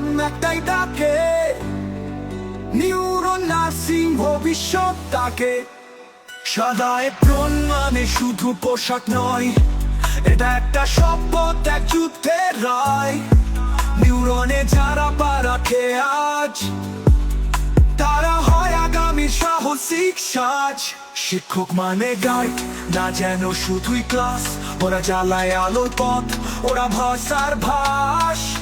নাম একটাই ডাকে। নিউরন ভবিষ্যৎ তাকে। সাদা এপ্রন মানে শুধু পোশাক নয়, এটা একটা শপথ, এক যুদ্ধের রায়। নিউরনে যারা পা রাখে আজ, তারা হয় আগামী সাহসিক সাজ। শিক্ষক মানে গাইড, না যেন শুধুই ক্লাস। ওরা জ্বালায় আলোর পথ, ওরা ভাষার ভাস।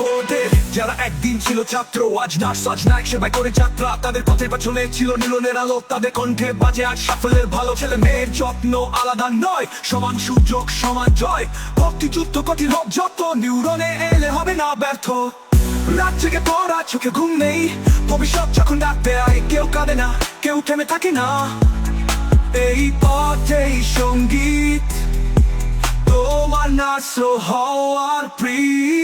দেখো যারা একদিন ছিল ছাত্র, আজ নার্স, আজ নায়ক সেবাই করে যাত্রা। তাদের পথের পেছনে ছিল নীলনের আলো। তাদের কণ্ঠে বাজে আজ সাফল্যের ভালো ছেলে। মেয়ের যত্ন আলাদা নয়, সমান সুযোগ, সমান জয়। ভক্তি যুদ্ধ, কঠিন হোক যত, নিউরনে এলে হবে না ব্যর্থ। রাত থেকে পড়া, চোখে ঘুম নেই। ভবিষ্যৎ যখন ডাকতে আয়, কেউ কাঁদে না, কেউ থেমে থাকে না। এই পথেই সংগীত, তোমার নার্স হওয়ার প্রীত।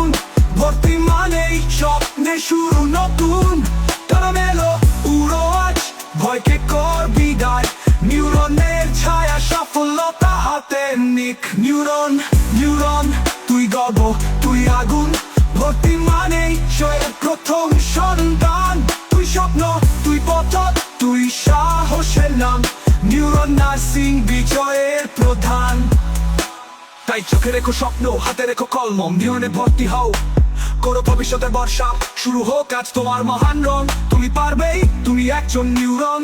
আগুন ভর্তি মানেই স্বপ্নে শুরু নতুন। তারা মেলো উড়ো আজ, ভয়কে কর বিদায়। নিউরনের ছায়া, সফলতা হাতে নিক। নিউরন নিউরন, তুই গর্ব তুই আগুন। ভর্তি মানেই জয়ের প্রথম সন্তান। তুই স্বপ্ন, তুই পথ, তুই সাহসের নাম। নিউরন নার্সিং বিজয়ের প্রধান। তাই চোখে রেখো স্বপ্ন, হাতে রেখো কলম নিয়নে ভর্তি হও। করো ভবিষ্যতের বর্ষা শুরু হোক আজ তোমার মহান রং। তুমি পারবেই, তুমি একজন নিউরন